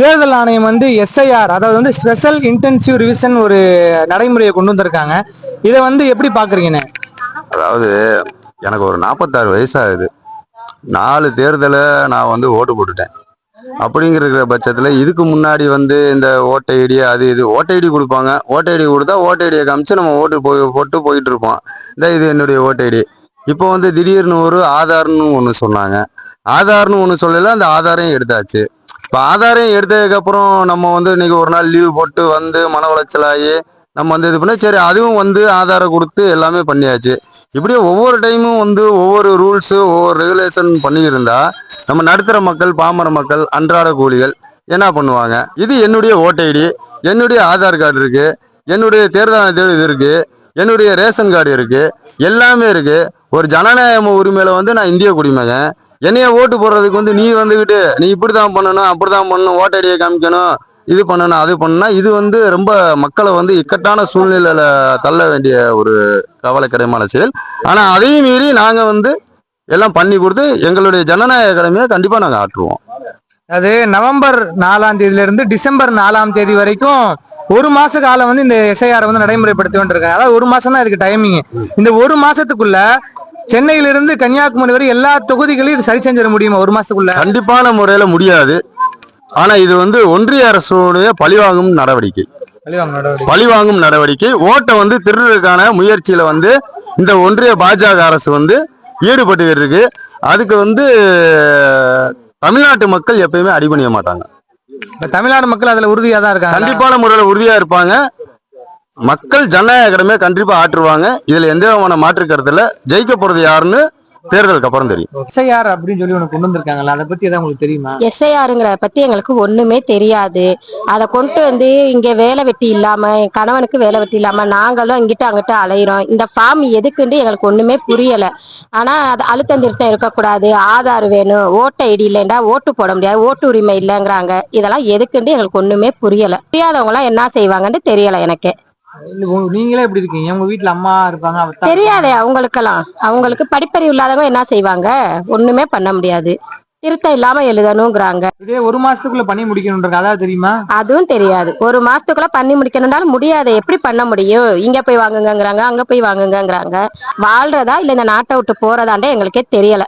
தேர்தல் ஆணையம் வந்து எஸ்ஐஆர் அதாவது வந்து ஸ்பெஷல் இன்டென்சிவ் ரிவிஷன் ஒரு நடைமுறையை கொண்டு வந்திருக்காங்க. இதை வந்து எப்படி பாக்குறீங்கண்ணே அதாவது எனக்கு ஒரு நாற்பத்தாறு வயசாகுது. நாலு தேர்தலை நான் வந்து ஓட்டு போட்டுட்டேன். அப்படிங்கிற பட்சத்தில் இதுக்கு முன்னாடி வந்து இந்த ஓட்டை ஐடி அது இது ஓட்டை ஐடி கொடுப்பாங்க. ஓட்டை ஐடி கொடுத்தா ஓட்டை ஐடியை காமிச்சு நம்ம ஓட்டு போய் போட்டு போயிட்டு இருப்போம் இந்த இது என்னுடைய ஓட்டை ஐடி. இப்போ வந்து திடீர்னு ஒரு ஆதார்னு ஒன்று சொன்னாங்க. ஆதார்னு ஒன்று சொல்லல அந்த ஆதாரையும் எடுத்தாச்சு. இப்போ ஆதாரையும் எடுத்ததுக்கப்புறம் நம்ம வந்து இன்னைக்கு ஒரு நாள் லீவு போட்டு வந்து மன உளைச்சலாகி நம்ம வந்து இது பண்ண சரி அதுவும் வந்து ஆதாரம் கொடுத்து எல்லாமே பண்ணியாச்சு. இப்படியே ஒவ்வொரு டைமும் வந்து ஒவ்வொரு ரூல்ஸு ஒவ்வொரு ரெகுலேஷன் பண்ணியிருந்தா நம்ம நடுத்தர மக்கள் பாமர மக்கள் அன்றாட கூலிகள் என்ன பண்ணுவாங்க? இது என்னுடைய ஓட்டை ஐடி என்னுடைய ஆதார் கார்டு இருக்கு என்னுடைய தேர்தல் ஆணையத்தோட இது இருக்கு என்னுடைய ரேஷன் கார்டு இருக்கு எல்லாமே இருக்கு. ஒரு ஜனநாயக உரிமையில வந்து நான் இந்திய குடிமகன். என்னைய ஓட்டு போடுறதுக்கு வந்து நீ வந்துக்கிட்டு நீ இப்படி தான் பண்ணணும் அப்படி தான் பண்ணணும் ஓட்டடியை காமிக்கணும் இது பண்ணணும் அது பண்ணணும் இது வந்து ரொம்ப மக்களை வந்து இக்கட்டான சூழ்நிலையில தள்ள வேண்டிய ஒரு கவலைக்கிடமான செயல். ஆனா அதையும் மீறி நாங்க வந்து எல்லாம் பண்ணி கொடுத்து எங்களுடைய ஜனநாயக கடமையை கண்டிப்பா நாங்க ஆற்றுவோம். அது நவம்பர் நாலாம் தேதியில இருந்து டிசம்பர் நாலாம் தேதி வரைக்கும் ஒரு மாச காலம் வந்து இந்த எஸ்ஐஆர் வந்து நடைமுறைப்படுத்தி வந்துருக்காங்க அதாவது ஒரு மாசம் தான் இதுக்கு டைமிங் இந்த ஒரு மாசத்துக்குள்ள சென்னையிலிருந்து கன்னியாகுமரி வரை எல்லா தொகுதிகளையும் இது சரி செஞ்சிட முடியுமா? ஒரு மாசத்துக்குள்ள? கண்டிப்பான முறையில முடியாது. ஆனா இது வந்து ஒன்றிய அரசுடைய பழிவாங்கும் நடவடிக்கை. பழிவாங்க நடவடிக்கை. பழிவாங்கும் நடவடிக்கை. ஓட்டை வந்து திருடுறதுக்கான முயற்சியில வந்து இந்த ஒன்றிய பாஜக அரசு வந்து ஈடுபட்டு இருக்கு. அதுக்கு வந்து தமிழ்நாட்டு மக்கள் எப்பயுமே அடிபணிய மாட்டாங்க. தமிழ்நாடு மக்கள் அதுல உறுதியா தான் இருக்காங்க கண்டிப்பான முறையில உறுதியா இருப்பாங்க. மக்கள் ஜனநாயக கடமையை கண்டிப்பா ஆற்றுவாங்க. இதுல எந்த விதமான மாற்று கருத்துல ஜெயிக்க போறது யாருன்னு தேர்தலுக்கு அப்புறம் தெரியும். எஸ்ஐஆர் அப்படின்னு சொல்லி கொண்டு வந்திருக்காங்கல்ல அதை பத்தி ஏதாவது உங்களுக்கு தெரியுமா? எஸ்ஐஆருங்கிற பத்தி எங்களுக்கு ஒண்ணுமே தெரியாது. அதை கொண்டு வந்து இங்க வேலை வெட்டி இல்லாம என் கணவனுக்கு வேலை வெட்டி இல்லாம நாங்களும் இங்கிட்ட அங்கிட்ட அலையிறோம். இந்த ஃபார்ம் எதுக்குன்னு எங்களுக்கு ஒண்ணுமே புரியல. ஆனா அது அழுத்தம் திருத்தம் இருக்கக்கூடாது. ஆதார் வேணும். ஓட்டு ஐடி இல்லைண்டா ஓட்டு போட முடியாது. ஓட்டு உரிமை இல்லைங்கிறாங்க. இதெல்லாம் எதுக்குன்னு எங்களுக்கு ஒண்ணுமே புரியல. புரியாதவங்க எல்லாம் என்ன செய்வாங்கன்னு தெரியல எனக்கு. நீங்களே எப்படி இருக்கீங்க? உங்க வீட்ல அம்மா இருப்பாங்க தெரியாதே அவங்களுக்கெல்லாம். அவங்களுக்கு படிப்பறிவு இல்லாதவங்க என்ன செய்வாங்க? ஒண்ணுமே பண்ண முடியாது. திருத்தம் இல்லாம எழுதணுங்கிறாங்க. இதே ஒரு மாசத்துக்குள்ள பண்ணி முடிக்கணும்ன்றது அதாவது தெரியுமா? அதுவும் தெரியாது. ஒரு மாசத்துக்குள்ள பண்ணி முடிக்கணும்னாலும் முடியாது. எப்படி பண்ண முடியும்? இங்க போய் வாங்குங்கங்கிறாங்க அங்க போய் வாங்குங்கங்கிறாங்க. வாழ்றதா இல்ல இந்த நாட்டை விட்டு போறதாண்டே எங்களுக்கே தெரியல.